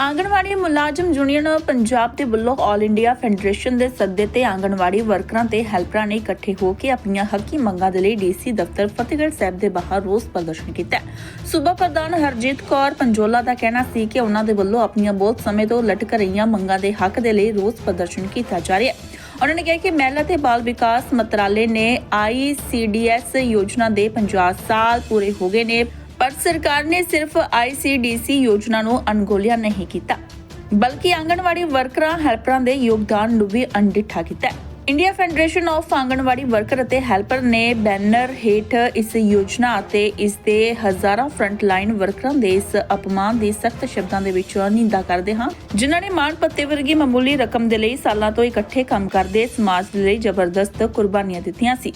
ਆਂਗਣਵਾੜੀ ਮੁਲਾਜ਼ਮ ਯੂਨੀਅਨ ਪੰਜਾਬ ਦੇ ਵੱਲੋਂ ਆਲ ਇੰਡੀਆ ਫੈਡਰੇਸ਼ਨ ਦੇ ਸੱਦੇ ਤੇ ਆਂਗਣਵਾੜੀ ਵਰਕਰਾਂ ਤੇ ਹੈਲਪਰਾਂ ਨੇ ਇਕੱਠੇ ਹੋ ਕੇ ਆਪਣੀਆਂ ਹੱਕੀ ਮੰਗਾਂ ਦੇ ਲਈ ਡੀਸੀ ਦਫ਼ਤਰ ਫਤਿਹਗੜ੍ਹ ਸਾਹਿਬ ਦੇ ਬਾਹਰ ਰੋਸ ਪ੍ਰਦਰਸ਼ਨ ਕੀਤਾ ਸੂਬਾ ਪ੍ਰਧਾਨ ਹਰਜੀਤ ਕੌਰ ਪੰਜੋਲਾ ਦਾ ਕਹਿਣਾ ਸੀ ਕਿ ਉਹਨਾਂ ਦੇ ਵੱਲੋਂ ਆਪਣੀਆਂ ਬਹੁਤ ਸਮੇਂ ਤੋਂ ਲਟਕ ਰਹੀਆਂ ਮੰਗਾਂ ਦੇ ਹੱਕ ਦੇ ਲਈ ਰੋਸ ਪ੍ਰਦਰਸ਼ਨ ਕੀਤਾ ਜਾ ਰਿਹਾ ਹੈ। ਉਹਨਾਂ ਨੇ ਕਿਹਾ ਕਿ ਮਹਿਲਾ ਤੇ ਬਾਲ ਵਿਕਾਸ ਮੰਤਰਾਲੇ ਨੇ ਆਈਸੀਡੀਐਸ ਯੋਜਨਾ ਦੇ 50 ਸਾਲ ਪੂਰੇ ਹੋ ਗਏ ਨੇ। ਪਰ ਸਰਕਾਰ ਨੇ ਸਿਰਫ ਆਈਸੀਡੀਸੀ ਯੋਜਨਾ ਨੂੰ ਅਣਗੋਲਿਆ ਨਹੀਂ ਕੀਤਾ, ਬਲਕਿ ਆਂਗਣਵਾੜੀ ਵਰਕਰਾਂ, ਹੈਲਪਰਾਂ ਦੇ ਯੋਗਦਾਨ ਨੂੰ ਵੀ ਅਣਡਿੱਠਾ ਕੀਤਾ ਹੈ। India federation of Anganwadi worker ਅਤੇ ਹੈਲਪਰ ਨੇ ਬੈਨਰ ਹੇਠ ਇਸ ਯੋਜਨਾ ਅਤੇ ਇਸ ਦੇ ਹਜ਼ਾਰਾਂ ਫਰੰਟ ਲਾਈਨ ਵਰਕਰਾਂ ਦੇ ਇਸ ਅਪਮਾਨ ਦੀ ਸਖਤ ਸ਼ਬਦਾਂ ਦੇ ਵਿੱਚ ਨਿੰਦਾ ਕਰਦੇ ਹਾਂ ਜਿਨ੍ਹਾਂ ਨੇ ਮਾਣ ਪੱਤੇ ਵਰਗੀ ਮਾਮੂਲੀ ਰਕਮ ਦੇ ਲਈ ਸਾਲਾਂ ਤੋਂ ਇਕੱਠੇ ਕੰਮ ਕਰਦੇ ਸਮਾਜ ਦੇ ਲਈ ਜ਼ਬਰਦਸਤ ਕੁਰਬਾਨੀਆਂ ਦਿੱਤੀਆਂ ਸੀ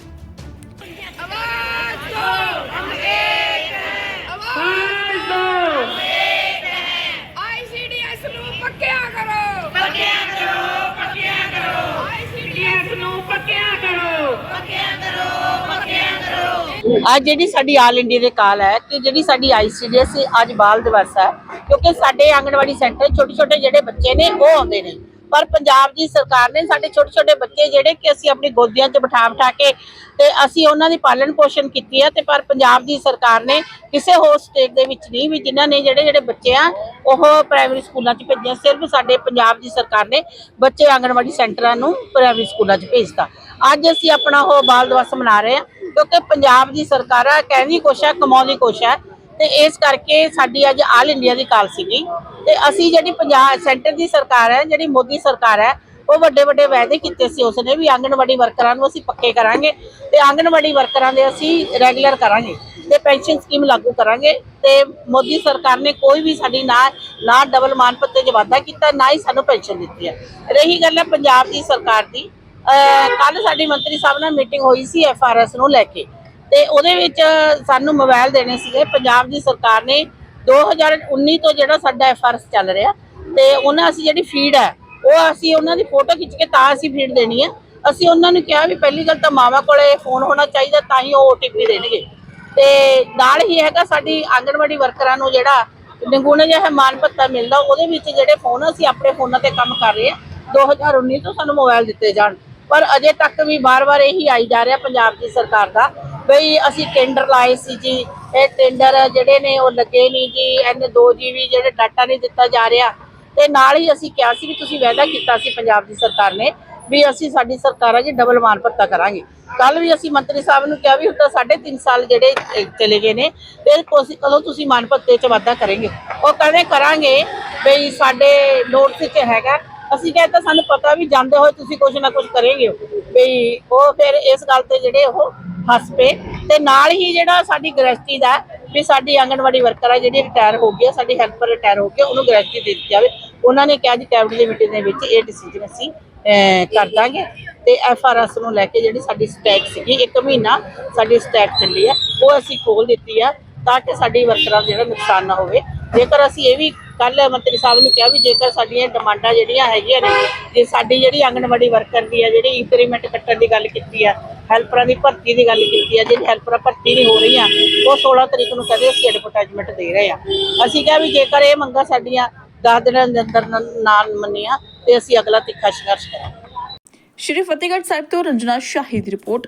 ਅੱਜ ਜਿਹੜੀ ਸਾਡੀ ਆਲ ਇੰਡੀਆ ਦੇ ਕਾਲ ਹੈ ਕਿ ਜਿਹੜੀ ਸਾਡੀ ਆਈਸੀਡੀਐਸ ਅੱਜ ਬਾਲ ਦਿਵਸ ਹੈ, ਕਿਉਂਕਿ ਸਾਡੇ ਆਂਗਣਵਾੜੀ ਸੈਂਟਰ ਛੋਟੇ ਛੋਟੇ ਜਿਹੜੇ ਬੱਚੇ ਨੇ, ਉਹ ਆਉਂਦੇ ਨੇ। ਪਰ ਪੰਜਾਬ ਦੀ ਸਰਕਾਰ ਨੇ ਸਾਡੇ ਛੋਟੇ ਛੋਟੇ ਬੱਚੇ ਜਿਹੜੇ ਕਿ ਅਸੀਂ ਆਪਣੀ ਗੋਦੀਆਂ 'ਚ ਬਿਠਾ ਬਿਠਾ ਕੇ ਤੇ ਅਸੀਂ ਉਹਨਾਂ ਦੀ ਪਾਲਣ ਪੋਸ਼ਣ ਕੀਤੀ ਹੈ ਤੇ ਪਰ ਪੰਜਾਬ ਦੀ ਸਰਕਾਰ ਨੇ ਕਿਸੇ ਹੋਰ ਸਟੇਟ ਦੇ ਵਿੱਚ ਨਹੀਂ ਵੀ ਜਿਨ੍ਹਾਂ ਨੇ ਜਿਹੜੇ ਜਿਹੜੇ ਬੱਚੇ ਆ, ਉਹ ਪ੍ਰਾਇਮਰੀ ਸਕੂਲਾਂ 'ਚ ਭੇਜਿਆ। ਸਿਰਫ ਸਾਡੇ ਪੰਜਾਬ ਦੀ ਸਰਕਾਰ ਨੇ ਬੱਚੇ ਆਂਗਣਵਾੜੀ ਸੈਂਟਰਾਂ ਨੂੰ ਪ੍ਰਾਇਮਰੀ ਸਕੂਲਾਂ 'ਚ ਭੇਜਤਾ। ਅੱਜ ਅਸੀਂ ਆਪਣਾ ਉਹ ਬਾਲ ਦਿਵਸ ਮਨਾ ਰਹੇ ਹਾਂ। ਕਿਉਂਕਿ ਪੰਜਾਬ ਦੀ ਸਰਕਾਰ ਆ ਕਹਿੰਦੀ ਕੁਛ ਹੈ ਕਮਾਉਂਦੀ ਕੁਛ ਹੈ ਤੇ ਇਸ ਕਰਕੇ ਸਾਡੀ ਅੱਜ ਆਲ ਇੰਡੀਆ ਦੀ ਕਾਲ ਸੀਗੀ। ਤੇ ਅਸੀਂ ਜਿਹੜੀ ਪੰਜਾਬ ਸੈਂਟਰ ਦੀ ਸਰਕਾਰ ਹੈ ਜਿਹੜੀ ਮੋਦੀ ਸਰਕਾਰ ਹੈ ਉਹ ਵੱਡੇ ਵੱਡੇ ਵਾਅਦੇ ਕੀਤੇ ਸੀ ਉਸਨੇ ਵੀ ਆਂਗਣਵਾੜੀ ਵਰਕਰਾਂ ਨੂੰ ਅਸੀਂ ਪੱਕੇ ਕਰਾਂਗੇ ਤੇ ਆਂਗਣਵਾੜੀ ਵਰਕਰਾਂ ਦੇ ਅਸੀਂ ਰੈਗੂਲਰ ਕਰਾਂਗੇ ਤੇ ਪੈਨਸ਼ਨ ਸਕੀਮ ਲਾਗੂ ਕਰਾਂਗੇ ਤੇ ਮੋਦੀ ਸਰਕਾਰ ਨੇ ਕੋਈ ਵੀ ਸਾਡੀ ਨਾ ਨਾ ਡਬਲ ਮਾਨ ਭੱਤੇ 'ਚ ਵਾਧਾ ਕੀਤਾ, ਨਾ ਹੀ ਸਾਨੂੰ ਪੈਨਸ਼ਨ ਦਿੱਤੀ ਹੈ ਰਹੀ ਗੱਲ ਹੈ ਪੰਜਾਬ ਦੀ ਸਰਕਾਰ ਦੀ ਕੱਲ ਸਾਡੀ ਮੰਤਰੀ ਸਾਹਿਬ ਨਾਲ ਮੀਟਿੰਗ ਹੋਈ ਸੀ ਐਫਆਰਐਸ ਨੂੰ ਲੈ ਕੇ। ਤੇ ਉਹਦੇ ਵਿੱਚ ਸਾਨੂੰ ਮੋਬਾਈਲ ਦੇਣੇ ਸੀਗੇ। ਪੰਜਾਬ ਦੀ ਸਰਕਾਰ ਨੇ 2019 ਤੋਂ ਜਿਹੜਾ ਸਾਡਾ ਐਫਆਰਐਸ ਚੱਲ ਰਿਹਾ ਤੇ ਉਹਨਾਂ ਅਸੀਂ ਜਿਹੜੀ ਫੀਡ ਹੈ, ਉਹ ਅਸੀਂ ਉਹਨਾਂ ਦੀ ਫੋਟੋ ਖਿੱਚ ਕੇ ਤਾਂ ਅਸੀਂ ਫੀਡ ਦੇਣੀ ਹੈ। ਅਸੀਂ ਉਹਨਾਂ ਨੂੰ ਕਿਹਾ ਵੀ ਪਹਿਲੀ ਗੱਲ ਤਾਂ ਮਾਵਾ ਕੋਲੇ ਫੋਨ ਹੋਣਾ ਚਾਹੀਦਾ, ਤਾਂ ਹੀ ਉਹ ਓਟੀਪੀ ਦੇਣਗੇ। ਤੇ ਨਾਲ ਹੀ ਹੈਗਾ ਸਾਡੀ ਆਂਗਣਵਾੜੀ ਵਰਕਰਾਂ ਨੂੰ ਜਿਹੜਾ ਨਿਗੁਣ ਜਿਹਾ ਮਾਨ ਭੱਤਾ ਮਿਲਦਾ, ਉਹਦੇ ਵਿੱਚ ਜਿਹੜੇ ਫੋਨ ਅਸੀਂ ਆਪਣੇ ਫੋਨਾਂ ਤੇ ਕੰਮ ਕਰ ਰਹੇ ਹਾਂ 2019 ਤੋਂ ਸਾਨੂੰ ਮੋਬਾਈਲ ਦਿੱਤੇ ਜਾਣ। ਪਰ ਅਜੇ ਤੱਕ ਵੀ ਬਾਰ-ਬਾਰ ਇਹੀ ਆਈ ਜਾ ਰਿਹਾ ਪੰਜਾਬ ਦੀ ਸਰਕਾਰ ਦਾ ਬਈ ਅਸੀਂ ਟੈਂਡਰ ਲਾਏ ਸੀ ਜੀ, ਇਹ ਟੈਂਡਰ ਜਿਹੜੇ ਨੇ ਉਹ ਲੱਗੇ ਨਹੀਂ ਜੀ, ਇਹਨੇ 2 ਜੀਬੀ ਜਿਹੜੇ ਡਾਟਾ ਨਹੀਂ ਦਿੱਤਾ ਜਾ ਰਿਹਾ। ਤੇ ਨਾਲ ਹੀ ਅਸੀਂ ਕਿਹਾ ਸੀ ਵੀ ਤੁਸੀਂ ਵਾਅਦਾ ਕੀਤਾ ਸੀ ਪੰਜਾਬ ਦੀ ਸਰਕਾਰ ਨੇ ਵੀ ਅਸੀਂ ਸਾਡੀ ਸਰਕਾਰਾਂ 'ਚ ਡਬਲ ਮਾਨ ਭੱਤਾ ਕਰਾਂਗੇ। ਕੱਲ ਵੀ ਅਸੀਂ ਮੰਤਰੀ ਸਾਹਿਬ ਨੂੰ ਕਿਹਾ ਵੀ ਹੁਣ ਤਾਂ 3.5 ਸਾਲ ਜਿਹੜੇ ਚਲੇ ਗਏ ਨੇ, ਤੇ ਕੋਸ਼ਿਸ਼ ਕਦੋਂ ਤੁਸੀਂ ਮਾਨ ਭੱਤੇ 'ਚ ਵਾਧਾ ਕਰੇਂਗੇ? ਉਹ ਕਹਿੰਦੇ ਕਰਾਂਗੇ ਬਈ ਸਾਡੇ ਨੋਟਿਸ 'ਚ ਹੈਗਾ ਅਸੀਂ ਕਹਿੰਦੇ ਸਾਨੂੰ ਪਤਾ ਵੀ ਜਾਂਦੇ ਹੋਏ ਤੁਸੀਂ ਕੁਝ ਨਾ ਕੁਝ ਕਰੇਗੇ। ਬਈ ਉਹ ਫਿਰ ਇਸ ਗੱਲ ਤੇ ਜਿਹੜੇ ਉਹ ਹੱਸ ਪਏ। ਤੇ ਨਾਲ ਹੀ ਜਿਹੜਾ ਸਾਡੀ ਗ੍ਰੈਸਟੀ ਦਾ ਵੀ ਸਾਡੀ ਆਂਗਣਵਾੜੀ ਵਰਕਰ ਆ ਜਿਹੜੀ ਰਿਟਾਇਰ ਹੋ ਗਈ ਆ, ਸਾਡੀ ਹੈਲਪਰ ਰਿਟਾਇਰ ਹੋ ਗਈ ਉਹਨੂੰ ਗ੍ਰੈਸਟੀ ਦੇ ਦਿੱਤੀ ਜਾਵੇ। ਉਹਨਾਂ ਨੇ ਕਿਹਾ ਜੀ ਕੈਬਨਿਟ ਦੀ ਮੀਟਿੰਗ ਦੇ ਵਿੱਚ ਇਹ ਡਿਸੀਜਨ ਅਸੀਂ ਕਰ ਦਾਂਗੇ। ਤੇ ਐਫ ਆਰ ਐਸ ਨੂੰ ਲੈ ਕੇ ਜਿਹੜੀ ਸਾਡੀ ਸਟੈਕ ਸੀਗੀ ਇੱਕ ਮਹੀਨਾ ਸਾਡੀ ਸਟੈਕ ਚੱਲੀ ਆ ਉਹ ਅਸੀਂ ਖੋਲ ਦਿੱਤੀ ਆ ਤਾਂ ਕਿ ਸਾਡੀ ਵਰਕਰਾਂ ਦਾ ਜਿਹੜਾ ਨੁਕਸਾਨ ਨਾ ਹੋਵੇ। ਜੇਕਰ ਅਸੀਂ ਇਹ ਵੀ ਕੱਲ ਮੰਤਰੀ ਸਾਹਿਬ ਨੂੰ ਕਿਹਾ ਵੀ ਜੇਕਰ ਸਾਡੀਆਂ ਡਿਮਾਂਡਾਂ ਜਿਹੜੀਆਂ ਹੈਗੀਆਂ ਨੇ, ਜੇ ਸਾਡੀ ਜਿਹੜੀ ਆਂਗਣਵਾੜੀ ਵਰਕਰ ਦੀ ਆ, ਜਿਹੜੀ ਇੰਕਰੀਮੈਂਟ ਕੱਟਣ ਦੀ ਗੱਲ ਕੀਤੀ ਆ ਹੈਲਪਰਾਂ ਦੀ ਭਰਤੀ ਦੀ ਗੱਲ ਕੀਤੀ ਆ, ਜਿਹੜੀ ਹੈਲਪਰਾਂ ਭਰਤੀ ਨਹੀਂ ਹੋ ਰਹੀਆਂ, ਉਹ 16 ਤਰੀਕ ਨੂੰ ਕਹਿੰਦੇ ਅਸੀਂ ਐਡਵਰਟਾਈਜ਼ਮੈਂਟ ਦੇ ਰਹੇ ਆ। ਅਸੀਂ ਕਿਹਾ ਵੀ ਜੇਕਰ ਇਹ ਮੰਗਾਂ ਸਾਡੀਆਂ 10 ਦਿਨਾਂ ਦੇ ਅੰਦਰ ਨਾ ਮੰਨੀਆਂ, ਤੇ ਅਸੀਂ ਅਗਲਾ ਤਿੱਖਾ ਸੰਘਰਸ਼ ਕਰਾਂਗੇ। ਸ਼੍ਰੀ ਫਤਿਹਗੜ੍ਹ ਸਾਹਿਬ ਤੋਂ ਰੰਜਨਾ ਸ਼ਾਹੀ ਦੀ ਰਿਪੋਰਟ।